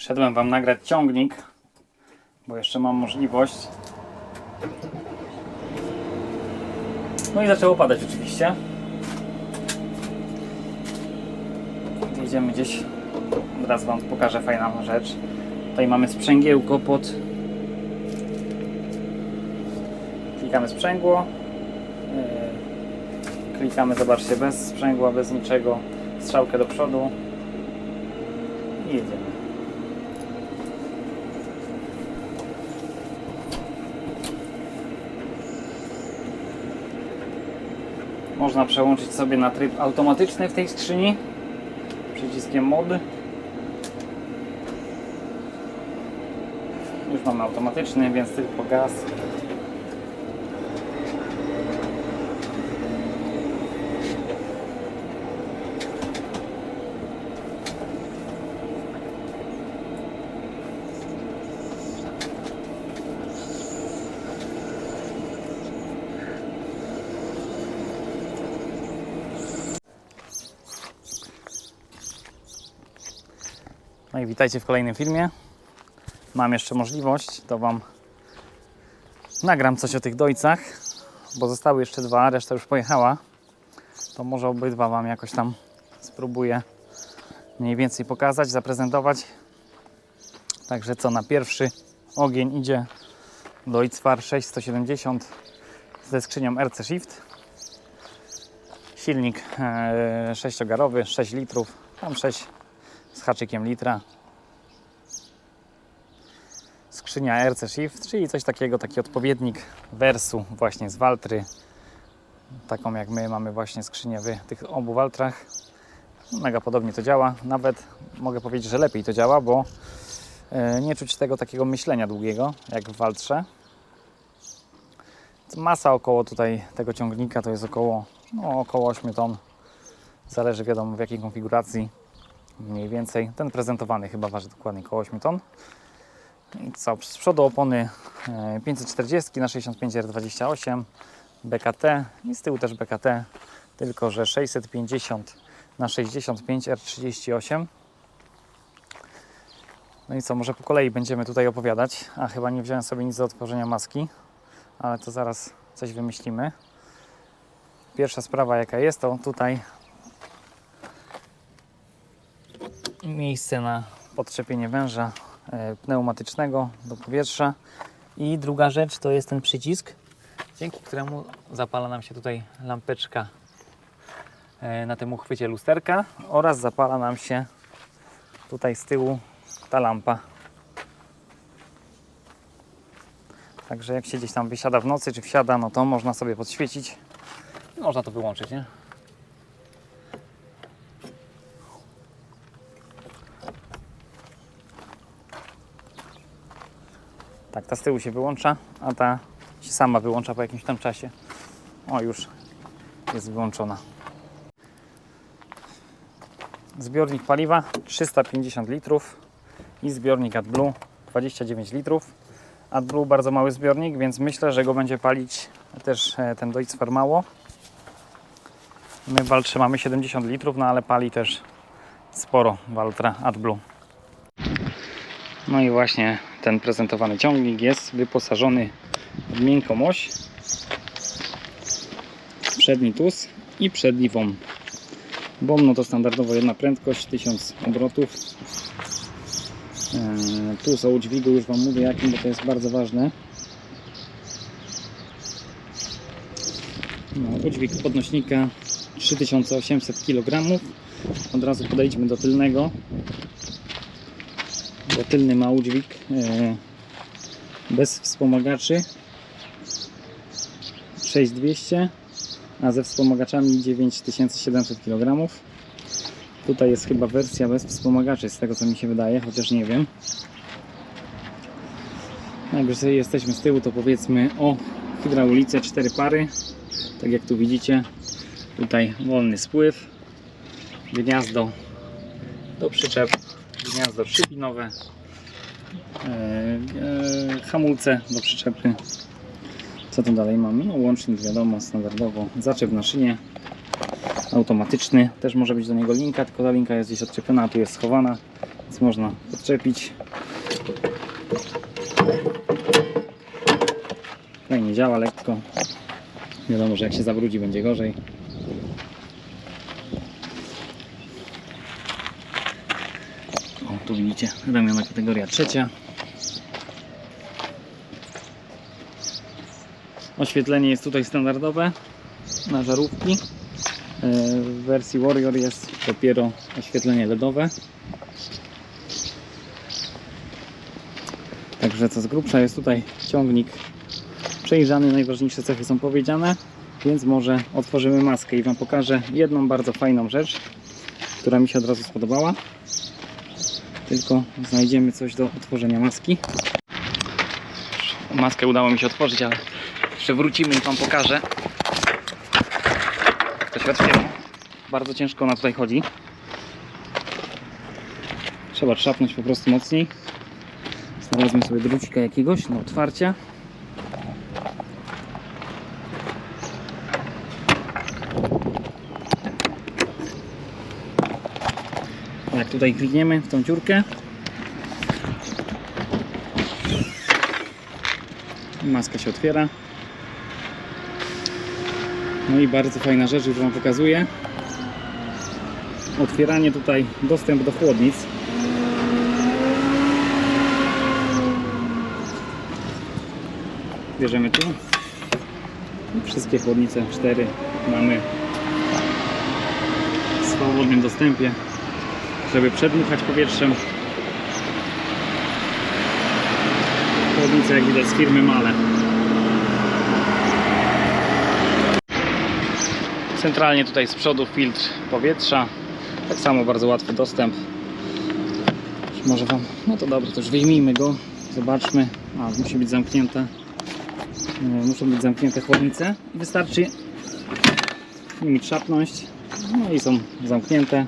Szedłem Wam nagrać ciągnik, bo jeszcze mam możliwość. No i zaczęło padać oczywiście. Jedziemy gdzieś. Teraz Wam pokażę fajną rzecz. Tutaj mamy sprzęgiełko pod. Klikamy sprzęgło. Yy, Klikamy, zobaczcie, bez sprzęgła, bez niczego. Strzałkę do przodu. I jedziemy. Można przełączyć sobie na tryb automatyczny w tej skrzyni przyciskiem mod. Już mamy automatyczny, więc tylko gaz. No i witajcie w kolejnym filmie. Mam jeszcze możliwość, to Wam nagram coś o tych dojcach, bo zostały jeszcze dwa, reszta już pojechała. To może obydwa Wam jakoś tam spróbuję mniej więcej pokazać, zaprezentować. Także co, na pierwszy ogień idzie Deutzfar 6170 ze skrzynią RC Shift. Silnik e, 6-garowy, 6 litrów, tam 6 z haczykiem litra. Skrzynia RC Shift, czyli coś takiego, taki odpowiednik Versu właśnie z Waltry. Taką jak my mamy właśnie skrzynię w tych obu Waltrach. Mega podobnie to działa. Nawet mogę powiedzieć, że lepiej to działa, bo e, nie czuć tego takiego myślenia długiego jak w Waltrze. Masa około tutaj tego ciągnika to jest około, no, około 8 ton. Zależy wiadomo w jakiej konfiguracji mniej więcej. Ten prezentowany chyba waży dokładnie około 8 ton. I co, z przodu opony e, 540 na 65 R28 BKT i z tyłu też BKT, tylko że 650 na 65 R38. No i co, może po kolei będziemy tutaj opowiadać. A chyba nie wziąłem sobie nic do otworzenia maski, ale to zaraz coś wymyślimy. Pierwsza sprawa jaka jest, to tutaj miejsce na podczepienie węża e, pneumatycznego do powietrza. I druga rzecz to jest ten przycisk, dzięki któremu zapala nam się tutaj lampeczka e, na tym uchwycie lusterka oraz zapala nam się tutaj z tyłu ta lampa. Także jak się gdzieś tam wysiada w nocy czy wsiada, no to można sobie podświecić. Można to wyłączyć, nie? Tak, ta z tyłu się wyłącza, a ta się sama wyłącza po jakimś tam czasie. O, już jest wyłączona. Zbiornik paliwa 350 litrów i zbiornik AdBlue 29 litrów. AdBlue bardzo mały zbiornik, więc myślę, że go będzie palić też e, ten Deutzfar mało. My Waltrze mamy 70 litrów, no ale pali też sporo Waltra AdBlue. No i właśnie ten prezentowany ciągnik jest wyposażony w miękką oś, przedni tus i przedni WOM. WOM no to standardowo jedna prędkość, 1000 obrotów. Eee, Tus o udźwigu już Wam mówię jakim, bo to jest bardzo ważne. No, udźwig podnośnika 3800 kg. Od razu podejdźmy do tylnego tylny ma udźwig e, bez wspomagaczy. 6200 a ze wspomagaczami 9700 kg tutaj jest chyba wersja bez wspomagaczy z tego co mi się wydaje, chociaż nie wiem. Jak już jesteśmy z tyłu to powiedzmy o hydraulice 4 pary. Tak jak tu widzicie tutaj wolny spływ gniazdo do przyczep gniazdo trzypinowe, e, e, hamulce do przyczepy. Co tu dalej mamy? No, łącznik wiadomo, standardowo, zaczep na szynie, automatyczny, też może być do niego linka, tylko ta linka jest gdzieś odczepiona, a tu jest schowana, więc można podczepić. Fajnie działa lekko. Wiadomo, że jak się zabrudzi będzie gorzej. O, tu widzicie, ramiona kategoria trzecia. Oświetlenie jest tutaj standardowe na żarówki. E, W wersji Warrior jest dopiero oświetlenie LEDowe. Także co z grubsza jest tutaj ciągnik przejrzany, najważniejsze cechy są powiedziane, więc może otworzymy maskę i Wam pokażę jedną bardzo fajną rzecz, która mi się od razu spodobała. Tylko znajdziemy coś do otworzenia maski. Maskę udało mi się otworzyć, ale jeszcze wrócimy i Wam pokażę. To się. Bardzo ciężko ona tutaj chodzi. Trzeba trzapnąć po prostu mocniej. Znalazłem sobie drucika jakiegoś do otwarcia. Tutaj klikniemy w tą dziurkę, maska się otwiera. No i bardzo fajna rzecz, już Wam pokazuję. Otwieranie tutaj, dostęp do chłodnic. Bierzemy tu. Wszystkie chłodnice, cztery mamy w swobodnym dostępie, żeby przedmuchać powietrzem. Chłodnice jak widać z firmy Male. Centralnie tutaj z przodu filtr powietrza. Tak samo bardzo łatwy dostęp. Może wam. No to dobrze, to już wyjmijmy go. Zobaczmy. A, musi być zamknięta. E, Muszą być zamknięte chłodnice. Wystarczy nimi trzapnąć. No i są zamknięte.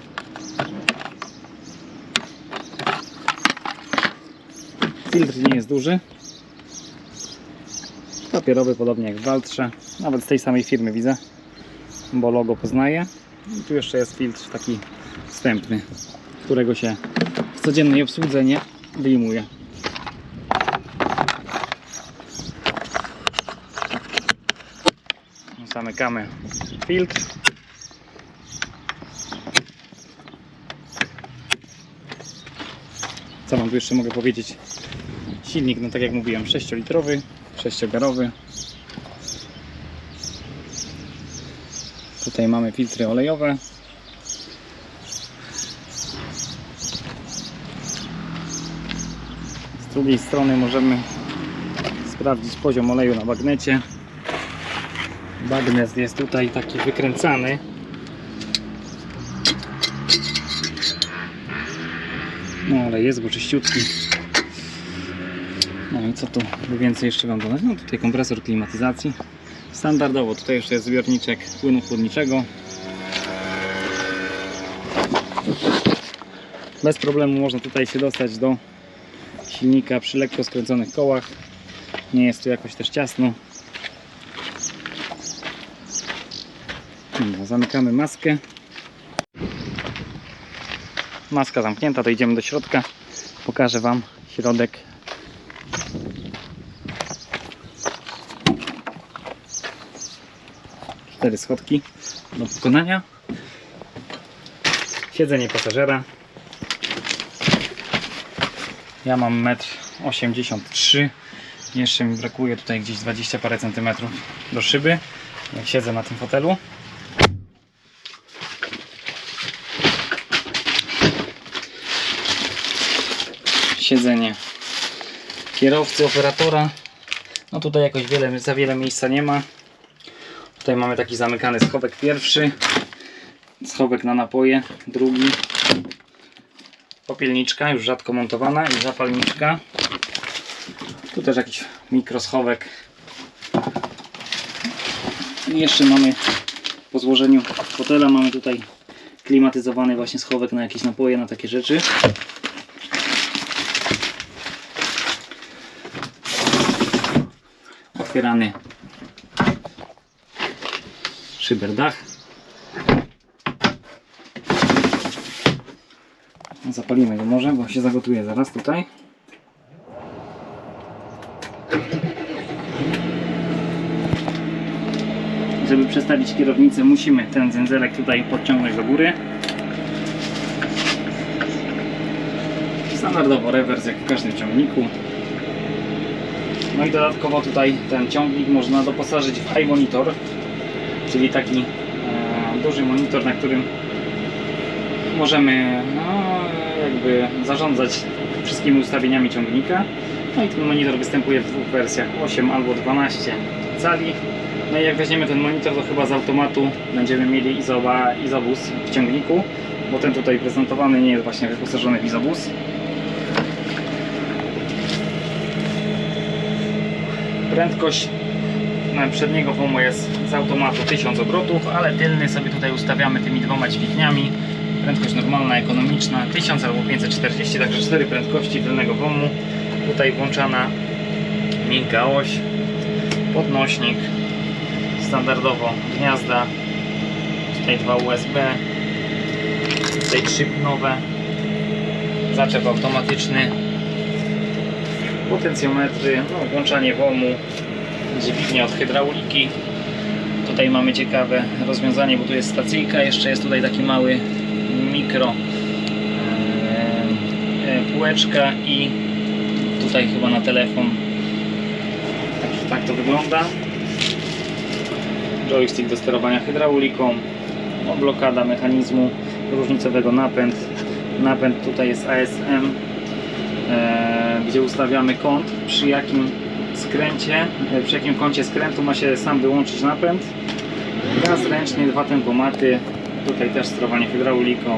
Filtr nie jest duży. Papierowy, podobnie jak w Waltrze. Nawet z tej samej firmy widzę bo logo poznaję. I tu jeszcze jest filtr taki wstępny, którego się w codziennej obsłudze nie wyjmuje. Zamykamy filtr. Co Wam tu jeszcze mogę powiedzieć? Silnik, no tak jak mówiłem, 6-litrowy, 6-garowy. Tutaj mamy filtry olejowe. Z drugiej strony możemy sprawdzić poziom oleju na bagnecie. Bagnet jest tutaj taki wykręcany. No ale jest, bo czyściutki. No co tu więcej jeszcze Wam dodać? No tutaj kompresor klimatyzacji. Standardowo tutaj jeszcze jest zbiorniczek płynu chłodniczego. Bez problemu można tutaj się dostać do silnika przy lekko skręconych kołach. Nie jest tu jakoś też ciasno. Dobra, zamykamy maskę. Maska zamknięta, to idziemy do środka. Pokażę Wam środek cztery schodki do pokonania. Siedzenie pasażera. Ja mam 1,83 m. Jeszcze mi brakuje tutaj gdzieś 20 parę centymetrów do szyby. Jak siedzę na tym fotelu. Siedzenie kierowcy, operatora. No tutaj jakoś wiele, za wiele miejsca nie ma. Tutaj mamy taki zamykany schowek pierwszy, schowek na napoje drugi, popielniczka już rzadko montowana i zapalniczka. Tu też jakiś mikroschowek. I jeszcze mamy po złożeniu fotela mamy tutaj klimatyzowany właśnie schowek na jakieś napoje, na takie rzeczy. Otwierany szyberdach. Zapalimy go może, bo się zagotuje zaraz tutaj. Żeby przestawić kierownicę, musimy ten dzędzelek tutaj podciągnąć do góry. Standardowo rewers jak w każdym ciągniku. No i dodatkowo tutaj ten ciągnik można doposażyć w high monitor, czyli taki e, duży monitor, na którym możemy no, jakby zarządzać wszystkimi ustawieniami ciągnika. No i ten monitor występuje w dwóch wersjach 8 albo 12 cali. No i jak weźmiemy ten monitor, to chyba z automatu będziemy mieli izoba, izobus w ciągniku, bo ten tutaj prezentowany nie jest właśnie wyposażony w izobus. Prędkość przedniego WOMU jest z automatu 1000 obrotów, ale tylny sobie tutaj ustawiamy tymi dwoma dźwigniami. Prędkość normalna, ekonomiczna 1000 albo 540, także 4 prędkości tylnego WOMU. Tutaj włączana miękka oś, podnośnik, standardowo gniazda, tutaj dwa USB, tutaj trzy pinowe, zaczep automatyczny, potencjometry, no, włączanie WOMU, dźwignia od hydrauliki. Tutaj mamy ciekawe rozwiązanie, bo tu jest stacyjka, jeszcze jest tutaj taki mały mikro e, e, półeczka i tutaj chyba na telefon. Tak, tak to wygląda. Joystick do sterowania hydrauliką, no, blokada mechanizmu różnicowego napęd. Napęd tutaj jest ASM, e, gdzie ustawiamy kąt, przy jakim skręcie, e, przy jakim kącie skrętu ma się sam wyłączyć napęd. Gaz ręcznie, dwa tempomaty, tutaj też sterowanie hydrauliką,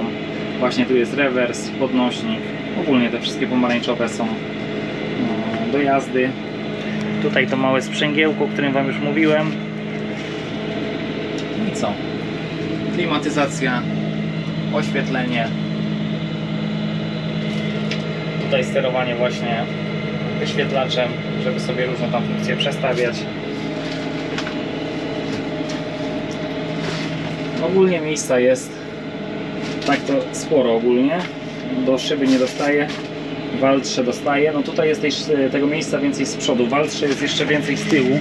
właśnie tu jest rewers, podnośnik, ogólnie te wszystkie pomarańczowe są e, do jazdy. Tutaj to małe sprzęgiełko, o którym Wam już mówiłem. I co? Klimatyzacja, oświetlenie. Tutaj sterowanie właśnie wyświetlaczem, żeby sobie różne tam funkcje przestawiać. Ogólnie miejsca jest tak to sporo ogólnie. Do szyby nie dostaje. Waltrze dostaje. No tutaj jest tej, tego miejsca więcej z przodu. Waltrze jest jeszcze więcej z tyłu.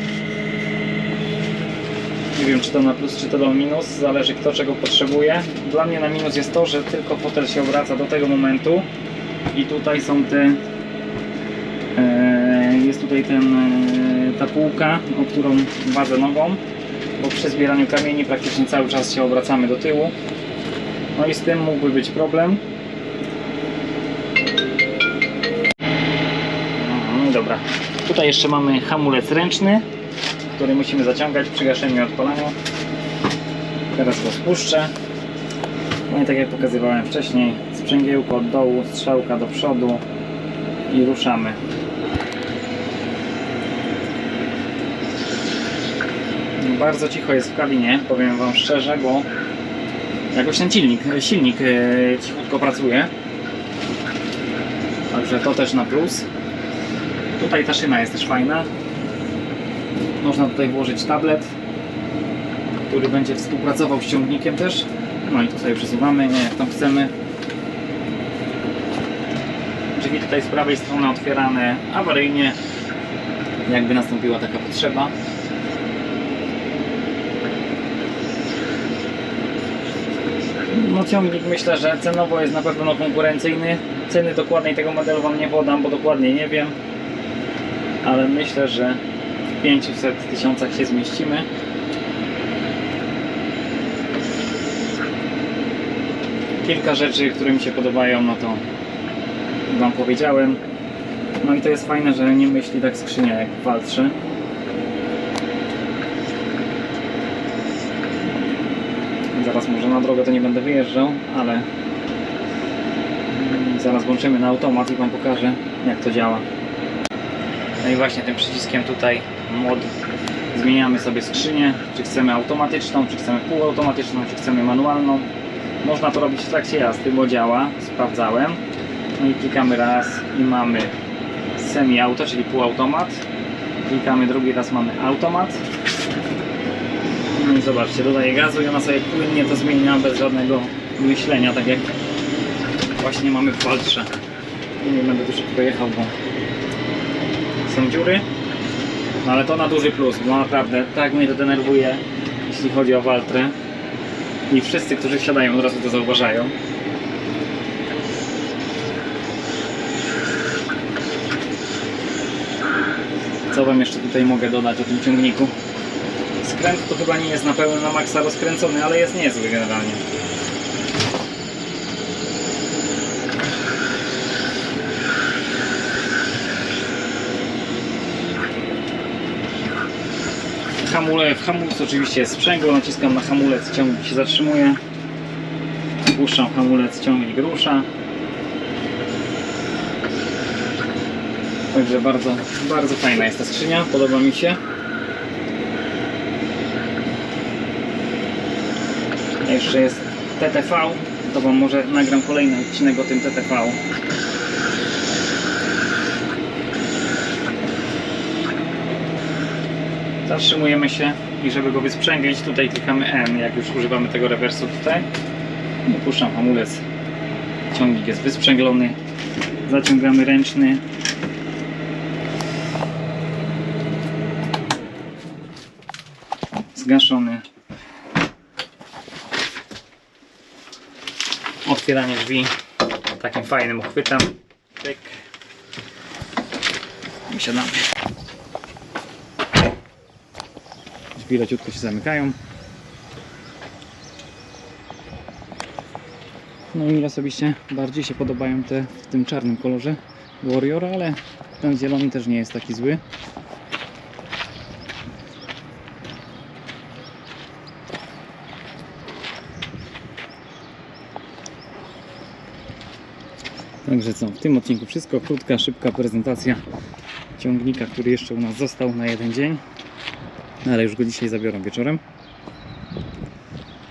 Nie wiem czy to na plus, czy to na minus. Zależy kto czego potrzebuje. Dla mnie na minus jest to, że tylko fotel się obraca do tego momentu. I tutaj są te e, tutaj ten, e, ta półka, o którą wadzę nogą, bo przy zbieraniu kamieni praktycznie cały czas się obracamy do tyłu. No i z tym mógłby być problem. Mhm, dobra. Tutaj jeszcze mamy hamulec ręczny, który musimy zaciągać przy gaszeniu i odpalaniu. Teraz go spuszczę. No i tak jak pokazywałem wcześniej, sprzęgiełko od dołu, strzałka do przodu i ruszamy. Bardzo cicho jest w kabinie, powiem Wam szczerze, bo jakoś ten silnik, silnik e, cichutko pracuje. Także to też na plus. Tutaj ta szyna jest też fajna. Można tutaj włożyć tablet, który będzie współpracował z ciągnikiem też. No i tu sobie przesuwamy, nie jak tam chcemy. Drzwi tutaj z prawej strony otwierane awaryjnie, jakby nastąpiła taka potrzeba. No ciągnik myślę, że cenowo jest na pewno konkurencyjny. Ceny dokładnej tego modelu Wam nie podam, bo dokładnie nie wiem. Ale myślę, że w 500 tysiącach się zmieścimy. Kilka rzeczy, które mi się podobają, no to Wam powiedziałem. No i to jest fajne, że nie myśli tak skrzynia jak w Waltrze. Zaraz może na drogę to nie będę wyjeżdżał, ale mm, zaraz włączymy na automat i Wam pokażę jak to działa. No i właśnie tym przyciskiem tutaj mod zmieniamy sobie skrzynię, czy chcemy automatyczną, czy chcemy półautomatyczną, czy chcemy manualną. Można to robić w trakcie jazdy, bo działa, sprawdzałem. No i klikamy raz i mamy semi-auto, czyli półautomat. Klikamy drugi raz, mamy automat. No i zobaczcie, dodaję gazu i ona sobie płynnie to zmienia bez żadnego myślenia, tak jak właśnie mamy w Waltrze. Nie będę tu szybko jechał, bo są dziury. No ale to na duży plus, bo naprawdę tak mnie to denerwuje, jeśli chodzi o Waltrę. I wszyscy, którzy wsiadają, od razu to zauważają. Co Wam jeszcze tutaj mogę dodać o tym ciągniku? Skręt to chyba nie jest na pełen na maksa rozkręcony, ale jest niezły generalnie. Hamule, w oczywiście jest sprzęgło, naciskam na hamulec, ciągnik się zatrzymuje. Puszczam hamulec, ciągnik rusza. Także bardzo, bardzo fajna jest ta skrzynia, podoba mi się. Jeszcze jest TTV, to Wam może nagram kolejny odcinek o tym TTV. Zatrzymujemy się i żeby go wysprzęglić, tutaj klikamy N, jak już używamy tego rewersu tutaj. I puszczam hamulec. Ciągnik jest wysprzęglony. Zaciągamy ręczny. Zgaszony. Otwieranie drzwi takim fajnym uchwytem. Pyk. I siadamy. Drzwi leciutko się zamykają. No mi osobiście bardziej się podobają te w tym czarnym kolorze Warrior, ale ten zielony też nie jest taki zły. Także w tym odcinku wszystko. Krótka, szybka prezentacja ciągnika, który jeszcze u nas został na jeden dzień. No, ale już go dzisiaj zabiorą wieczorem.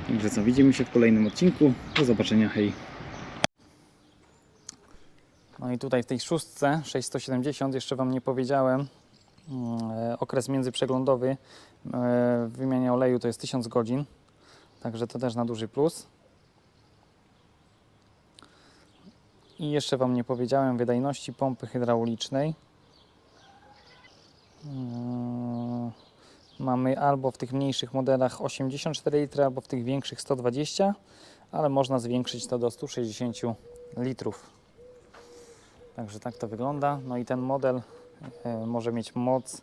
Także co, widzimy się w kolejnym odcinku. Do zobaczenia, hej. No i tutaj w tej szóstce 670 jeszcze Wam nie powiedziałem. mm, e, Okres międzyprzeglądowy e, w wymianie oleju to jest 1000 godzin. Także to też na duży plus. I jeszcze Wam nie powiedziałem wydajności pompy hydraulicznej. Mm, Mamy albo w tych mniejszych modelach 84 litry, albo w tych większych 120, ale można zwiększyć to do 160 litrów. Także tak to wygląda. No i ten model e, może mieć moc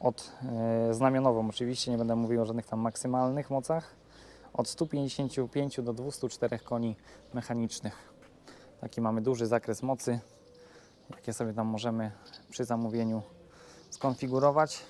od e, znamionową, oczywiście nie będę mówił o żadnych tam maksymalnych mocach, od 155 do 204 koni mechanicznych. Taki mamy duży zakres mocy, jakie sobie tam możemy przy zamówieniu skonfigurować.